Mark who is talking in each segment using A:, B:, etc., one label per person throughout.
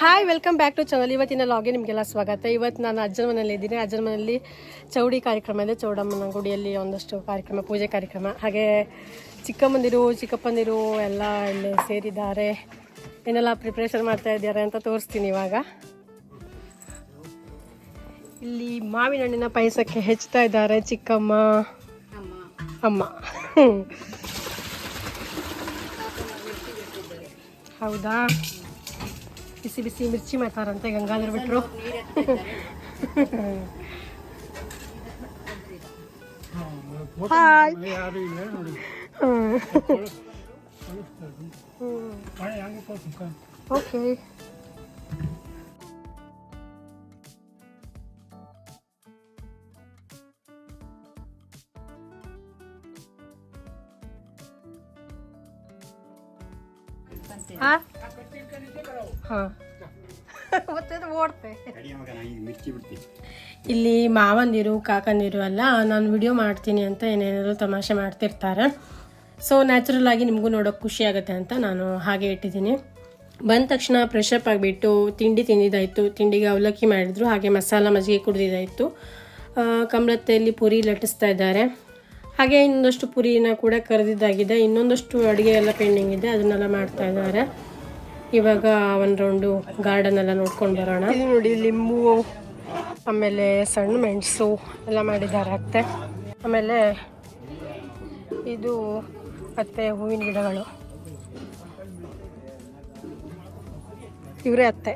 A: Hi welcome back to channel ಇವತ್ತಿನ ಲಾಗೆ ನಿಮಗೆಲ್ಲ ಸ್ವಾಗತ. ಇವತ್ತು ನಾನು ಅಜ್ಜನ ಮನೇಲಿ ಇದ್ದೀನಿ. ಅಜ್ಜನ ಮನೆಯಲ್ಲಿ ಚೌಡಿ ಕಾರ್ಯಕ್ರಮ ಇದೆ. ಚೌಡಮ್ಮನ ಗುಡಿಯಲ್ಲಿ ಒಂದಷ್ಟು ಕಾರ್ಯಕ್ರಮ, ಪೂಜೆ ಕಾರ್ಯಕ್ರಮ. ಹಾಗೆ ಚಿಕ್ಕಮ್ಮಂದಿರು, ಚಿಕ್ಕಪ್ಪಂದಿರು ಎಲ್ಲ ಇಲ್ಲಿ ಸೇರಿದ್ದಾರೆ. ಏನೆಲ್ಲ ಪ್ರಿಪ್ರೇಷನ್ ಮಾಡ್ತಾ ಇದ್ದಾರೆ ಅಂತ ತೋರಿಸ್ತೀನಿ ಇವಾಗ. ಇಲ್ಲಿ ಮಾವಿನ ಹಣ್ಣಿನ ಪಾಯಸಕ್ಕೆ ಹೆಚ್ಚುತ್ತಾ ಇದ್ದಾರೆ ಚಿಕ್ಕಮ್ಮ. ಅಮ್ಮ. ಹೌದಾ? ಬಿಸಿ ಬಿಸಿ ಮಿರ್ಚಿ ಮಾಡ್ತಾರಂತೆ ಗಂಗಾಧರ್ ಬಿಟ್ರು ಹಾಯ್ ಓಕೆ ಇಲ್ಲಿ ಮಾವಂದಿರು ಕಾಕಂದಿರು ಅಲ್ಲ ನಾನು ವಿಡಿಯೋ ಮಾಡ್ತೀನಿ ಅಂತ ಏನೇನಾದ್ರು ತಮಾಷೆ ಮಾಡ್ತಿರ್ತಾರೆ. ಸೊ ನ್ಯಾಚುರಲ್ ಆಗಿ ನಿಮಗೂ ನೋಡೋಕೆ ಖುಷಿ ಆಗುತ್ತೆ ಅಂತ ನಾನು ಹಾಗೆ ಇಟ್ಟಿದ್ದೀನಿ. ಬಂದ ತಕ್ಷಣ ಫ್ರೆಶ್ ಅಪ್ ಆಗಿಬಿಟ್ಟು ತಿಂಡಿ ತಿಂದಿದ್ದಾಯಿತು. ತಿಂಡಿಗೆ ಅವಲಕ್ಕಿ ಮಾಡಿದ್ರು, ಹಾಗೆ ಮಸಾಲ ಮಜ್ಜಿಗೆ ಕುಡಿದಿದ್ದಾಯಿತು. ಕಮಲತ್ತೆಯಲ್ಲಿ ಪುರಿ ಲಟ್ಟಿಸ್ತಾ ಇದ್ದಾರೆ. ಹಾಗೆ ಇನ್ನೊಂದಷ್ಟು ಪುರಿನ ಕೂಡ ಕರೆದಿದ್ದಾಗಿದೆ. ಇನ್ನೊಂದಷ್ಟು ಅಡುಗೆ ಎಲ್ಲ ಪೆಂಡಿಂಗ್ ಇದೆ. ಅದನ್ನೆಲ್ಲ ಮಾಡ್ತಾ ಇದ್ದಾರೆ. ಇವಾಗ ಒಂದು ರೌಂಡು ಗಾರ್ಡನ್ ಎಲ್ಲ ನೋಡ್ಕೊಂಡು ಬರೋಣ. ಇಲ್ಲಿ ನೋಡಿ ಲಿಂಬು, ಆಮೇಲೆ ಸಣ್ಣ ಮೆಣಸು ಎಲ್ಲ ಮಾಡಿದ್ದಾರೆ ಅತ್ತೆ. ಆಮೇಲೆ ಇದು ಅತ್ತೆ ಹೂವಿನ ಗಿಡಗಳು. ಇವರೇ ಅತ್ತೆ.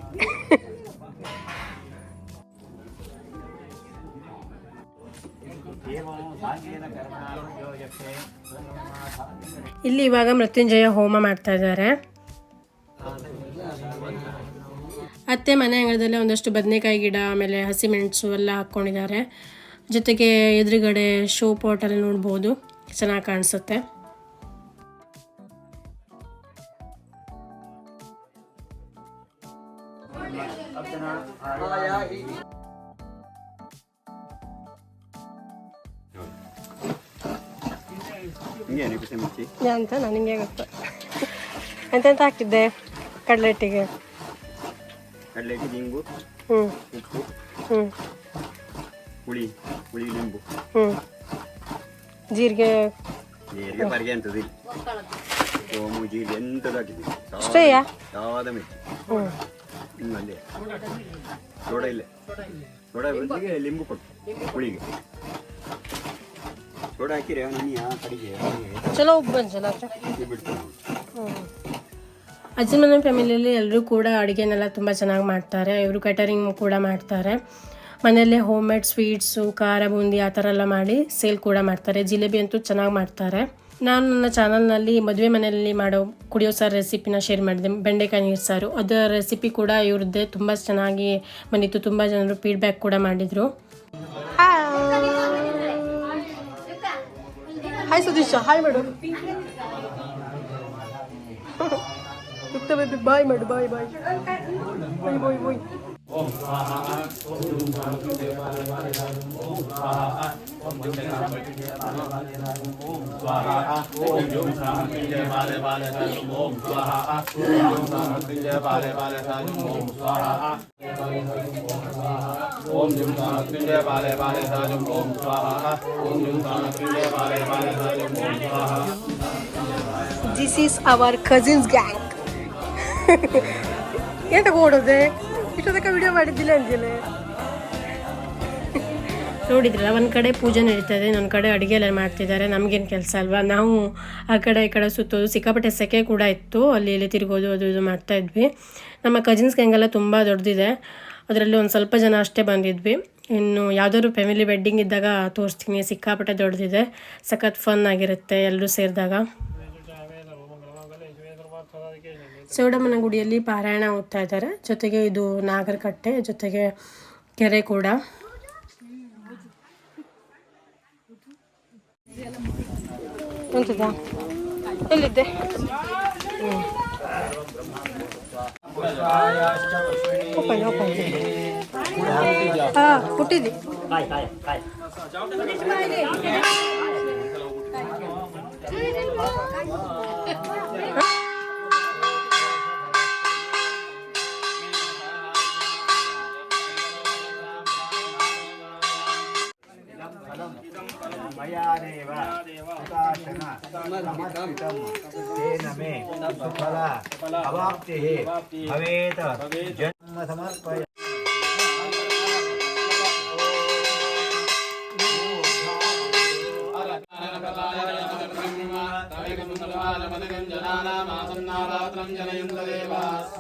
A: ಇಲ್ಲಿ ಇವಾಗ ಮೃತ್ಯುಂಜಯ ಹೋಮ ಮಾಡ್ತಾ ಇದ್ದಾರೆ. ಅತ್ತೆ ಮನೆ ಅಂಗಳದಲ್ಲೇ ಒಂದಷ್ಟು ಬದನೆಕಾಯಿ ಗಿಡ ಆಮೇಲೆ ಹಸಿಮೆಣಸು ಎಲ್ಲ ಹಾಕ್ಕೊಂಡಿದ್ದಾರೆ ಜೊತೆಗೆ ಎದುರುಗಡೆ ಶೋ ಪಾಟಲ್ಲಿ ನೋಡ್ಬೋದು ಚೆನ್ನಾಗಿ ಕಾಣಿಸುತ್ತೆ ಅಂತ ನನಗೆ ಗೊತ್ತು ಎಂತೆಂತ ಹಾಕಿದ್ದೆ ಕಡಲೆಟ್ಟಿಗೆ
B: ಕಡಲೆಗೆ ಲಿಂಬು ಉಪ್ಪು ಹುಳಿ ಹುಳಿ ಲಿಂಬು
A: ಜೀರಿಗೆ.
B: ನೀರಿಗೆ ಬರಿಗೆ ಅಂತದು ಸೋಮು ಜೀರಿಗೆ ಎಂಥದ್ದು ಹಾಕಿದ್ದೀವಿ. ಯಾವಾದ ಮಿರ್ಚಿ
A: ಹ್ಞೂ.
B: ಇನ್ನು ಅಲ್ಲೇ. ಸೋಡಾ ಇಲ್ಲೇ. ಸೋಡಾ ಬದಲಿಗೆ ಲಿಂಬು ಕೊಟ್ಟು ಹುಳಿಗೆ. ಸೋಡಾ ಹಾಕಿರಿ ಅವನಿಯ ಕಡೆಗೆ
A: ಚಲೋ
B: ಇದು ಬಿಟ್ಟು
A: ಅಜ್ಜನ ಮನೆ ಫ್ಯಾಮಿಲಿಯಲ್ಲಿ ಎಲ್ಲರೂ ಕೂಡ ಅಡುಗೆನೆಲ್ಲ ತುಂಬ ಚೆನ್ನಾಗಿ ಮಾಡ್ತಾರೆ. ಇವರು ಕ್ಯಾಟರಿಂಗ್ ಕೂಡ ಮಾಡ್ತಾರೆ. ಮನೆಯಲ್ಲೇ ಹೋಮ್ ಮೇಡ್ ಸ್ವೀಟ್ಸು ಖಾರ ಬೂಂದಿ ಆ ಥರ ಎಲ್ಲ ಮಾಡಿ ಸೇಲ್ ಕೂಡ ಮಾಡ್ತಾರೆ. ಜಿಲೇಬಿ ಅಂತೂ ಚೆನ್ನಾಗಿ ಮಾಡ್ತಾರೆ. ನಾನು ನನ್ನ ಚಾನಲ್ನಲ್ಲಿ ಮದುವೆ ಮನೆಯಲ್ಲಿ ಮಾಡೋ ಕುಡಿಯೋ ಸಾರು ರೆಸಿಪಿನ ಶೇರ್ ಮಾಡಿದೆ. ಬೆಂಡೆಕಾಯಿ ನೀರು ಸಾರು. ಅದರ ರೆಸಿಪಿ ಕೂಡ ಇವ್ರದ್ದೇ ತುಂಬ ಚೆನ್ನಾಗಿ ಬಂದಿತ್ತು. ತುಂಬ ಜನರು ಫೀಡ್ಬ್ಯಾಕ್ ಕೂಡ ಮಾಡಿದರು. ಹಾಯ್ ಸುದೀಶ ಹಾಯ್ ಮಾಡು ಬಾಯ್ ಮಾಡು ಬಾಯ್ ಬಾಯ್ ಬಾಯ್ ಬಾಯ್ ಬಾಯ್
C: ओम जुम मृत्युंजय बाले बाले साजुम ओम स्वाहा ओम जुम मृत्युंजय बाले बाले साजुम ओम स्वाहा
A: this is our cousins gang ಏನ್ ಓಡೋದೆ ಇಷ್ಟೊತ್ತಕ ವಿಡಿಯೋ ಮಾಡಿದ್ದಿಲ್ಲ ಅಂಜಲೆ. ನೋಡಿದ್ರಲ್ಲ, ಒಂದು ಕಡೆ ಪೂಜೆ ನಡೀತಾ ಇದೆ, ಇನ್ನೊಂದು ಕಡೆ ಅಡುಗೆ ಎಲ್ಲ ಮಾಡ್ತಿದ್ದಾರೆ, ನಮಗೇನು ಕೆಲಸ ಅಲ್ವಾ? ನಾವು ಆ ಕಡೆ ಈ ಕಡೆ ಸುತ್ತೋದು, ಸಿಕ್ಕಾಪಟ್ಟೆ ಸೆಕೆ ಕೂಡ ಇತ್ತು, ಅಲ್ಲಿ ಇಲ್ಲಿ ತಿರುಗೋದು, ಅದು ಇದು ಮಾಡ್ತಾ ಇದ್ವಿ. ನಮ್ಮ ಕಜಿನ್ಸ್ ಗ್ಯಾಂಗೆಲ್ಲ ತುಂಬ ದೊಡ್ಡದಿದೆ ಅದರಲ್ಲಿ ಒಂದು ಸ್ವಲ್ಪ ಜನ ಅಷ್ಟೇ ಬಂದಿದ್ವಿ. ಇನ್ನು ಯಾವುದಾದ್ರು ಫ್ಯಾಮಿಲಿ ವೆಡ್ಡಿಂಗ್ ಇದ್ದಾಗ ತೋರಿಸ್ತೀನಿ, ಸಿಕ್ಕಾಪಟ್ಟೆ ದೊಡ್ಡದಿದೆ ಸಖತ್ ಫನ್ ಆಗಿರುತ್ತೆ ಎಲ್ಲರೂ ಸೇರಿದಾಗ. ಚೌಡಮ್ಮನ ಗುಡಿಯಲ್ಲಿ ಪಾರಾಯಣ ಓದ್ತಾ ಇದ್ದಾರೆ. ಜೊತೆಗೆ ಇದು ನಾಗರಕಟ್ಟೆ ಜೊತೆಗೆ ಕೆರೆ ಕೂಡ. ಎಲ್ಲಿದ್ದೆ? ಹಾಂ ಹುಟ್ಟಿದ್ದಿ.
D: मे सुफल अवाप्तिः भवेत् जन्म समर्पय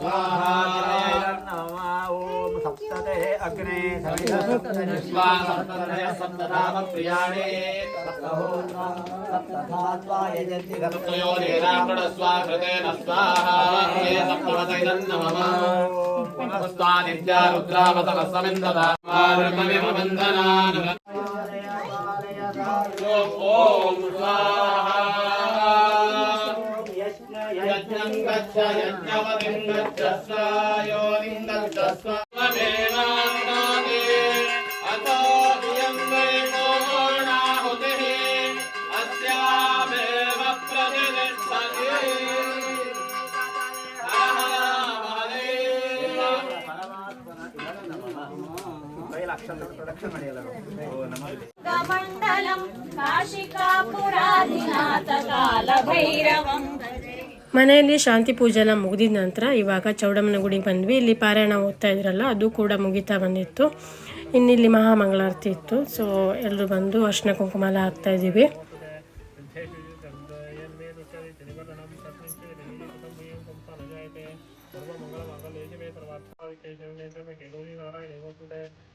D: ॐ सप्तते अग्ने सविता सप्तते
C: प्रियाणे
D: सप्तधात्वा यजन्ति
C: स्वाकृतेन स्वाहा हे सप्तमतैरन्नमः स्वादित्या रुद्रावतमस्समिन्ददा मारुतमिमबन्धनान् ॐ स्वाहा यज्ञं गच्छ यज्ञवतिं गच्छ स्वायोनिं
A: ಮನೆಯಲ್ಲಿ ಶಾಂತಿ ಪೂಜೆ ಎಲ್ಲ ಮುಗಿದಿದ ನಂತರ ಇವಾಗ ಚೌಡಮ್ಮನ ಗುಡಿಗೆ ಬಂದ್ವಿ. ಇಲ್ಲಿ ಪಾರಾಯಣ ಓದ್ತಾ ಇದ್ರಲ್ಲ ಅದು ಕೂಡ ಮುಗಿತಾ ಬಂದಿತ್ತು. ಇನ್ನಿಲ್ಲಿ ಮಹಾಮಂಗಳಾರತಿ ಇತ್ತು. ಸೊ ಎಲ್ಲರೂ ಬಂದು ಅರ್ಶಿನ ಕುಂಕುಮ ಎಲ್ಲ ಹಾಕ್ತಾ ಇದ್ದೀವಿ.
E: ನಾರಾಯಣ ಮೇಲೆ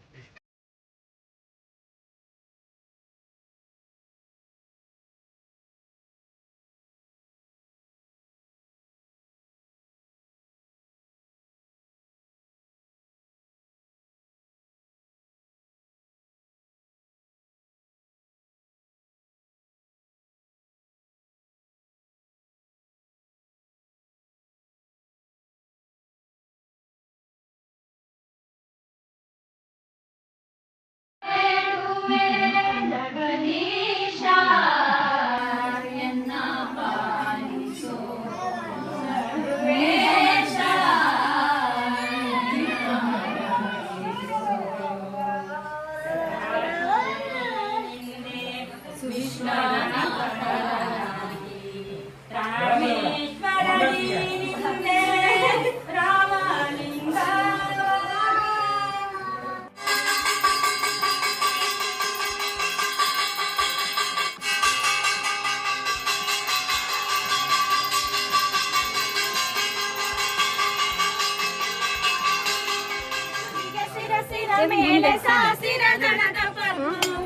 E: మేడ సాసిన జనత పరమ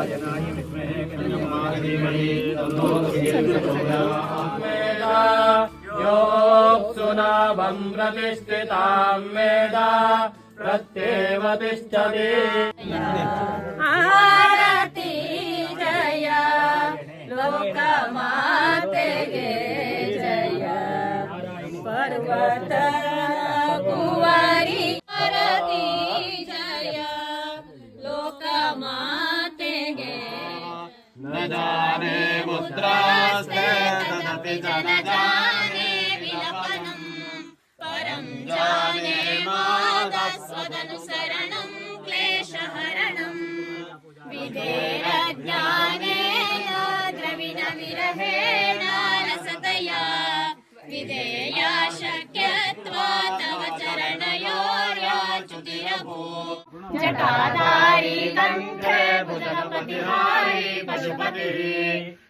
C: गजाननाय विद्महे कन्नमाय धीमहि तन्नो
E: योक्सुनाभं प्रतिष्ठितां आरती जय लोकमाते जय। पर्वत कुवारी आरती
C: न जाने विलपनम् परम् जाने
E: स्वदनुसरणम् क्लेश हरणम् विधेयज्ञाने द्रविण विरवेणा रसतया। विधेया जटाधारी कण्ठे भुजगपतिहारी पशुपतिः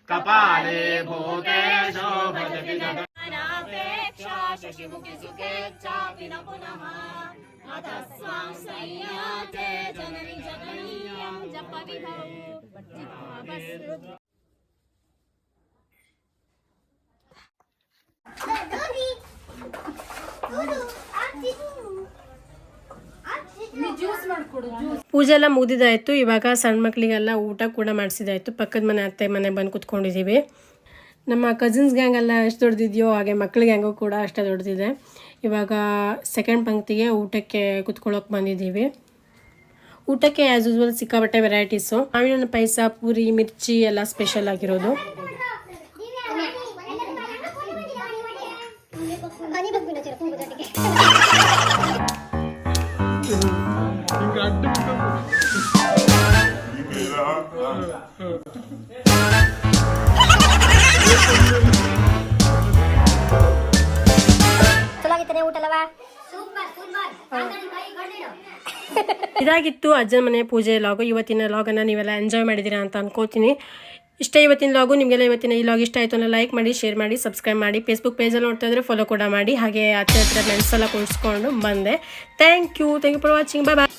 C: कपाले भूतेशो भजति जगत्
E: अनापेक्षा शशिमुखि सुखेच्छापि न पुनः अथ स्वां संयाते जननि जननीयं जपविधौ जिह्वाभस्रुत्
A: ಪೂಜೆ ಎಲ್ಲ ಮುಗಿದಿದ್ದಾಯಿತು ಇವಾಗ ಸಣ್ಣ ಮಕ್ಕಳಿಗೆಲ್ಲ ಊಟ ಕೂಡ ಮಾಡಿಸಿದಾಯ್ತು ಪಕ್ಕದ ಮನೆ ಅತ್ತೆ ಮನೆ ಬಂದು ಕುತ್ಕೊಂಡಿದ್ದೀವಿ ನಮ್ಮ ಕಸಿನ್ಸ್ ಗ್ಯಾಂಗ್ ಎಲ್ಲ ಎಷ್ಟು ದೊಡ್ಡದಿದೆಯೋ ಹಾಗೆ ಮಕ್ಳ ಗ್ಯಾಂಗು ಕೂಡ ಅಷ್ಟೇ ದೊಡ್ಡದಿದೆ ಇವಾಗ ಸೆಕೆಂಡ್ ಪಂಕ್ತಿಗೆ ಊಟಕ್ಕೆ ಕುತ್ಕೊಳ್ಳೋಕೆ ಬಂದಿದ್ದೀವಿ ಊಟಕ್ಕೆ ಆ್ಯಸ್ ಯೂಸ್ವಲ್ ಸಿಕ್ಕಾಬಟ್ಟೆ ವೆರೈಟೀಸು ಮಾವಿನ ಪಾಯಸ ಪೂರಿ ಮಿರ್ಚಿ ಎಲ್ಲ ಸ್ಪೆಷಲ್ ಆಗಿರೋದು ಇದಾಗಿತ್ತು ಅಜ್ಜನ ಮನೆ ಪೂಜೆ ಲಾಗು, ಇವತ್ತಿನ ಲಾಗನ್ನು ನೀವೆಲ್ಲ ಎಂಜಾಯ್ ಮಾಡಿದ್ದೀರಾ ಅಂತ ಅನ್ಕೋತೀನಿ. ಇಷ್ಟ ಇವತ್ತಿನ ಲಾಗು, ನಿಮಗೆಲ್ಲ ಇವತ್ತಿನ ಈ ಲಾಗ್ ಇಷ್ಟ ಆಯಿತು ಅಂದರೆ ಲೈಕ್ ಮಾಡಿ ಶೇರ್ ಮಾಡಿ ಸಬ್ಸ್ಕ್ರೈಬ್ ಮಾಡಿ ಫೇಸ್ಬುಕ್ ಪೇಜಲ್ಲಿ ನೋಡ್ತಾ ಇದ್ರೆ ಫಾಲೋ ಕೂಡ ಮಾಡಿ. ಹಾಗೆ ಹತ್ತಿರ ಹತ್ರ ಫ್ರೆಂಡ್ಸ್ ಎಲ್ಲ ಕೂರಿಸ್ಕೊಂಡು ಬಂದೆ. Thank you thank you for watching bye bye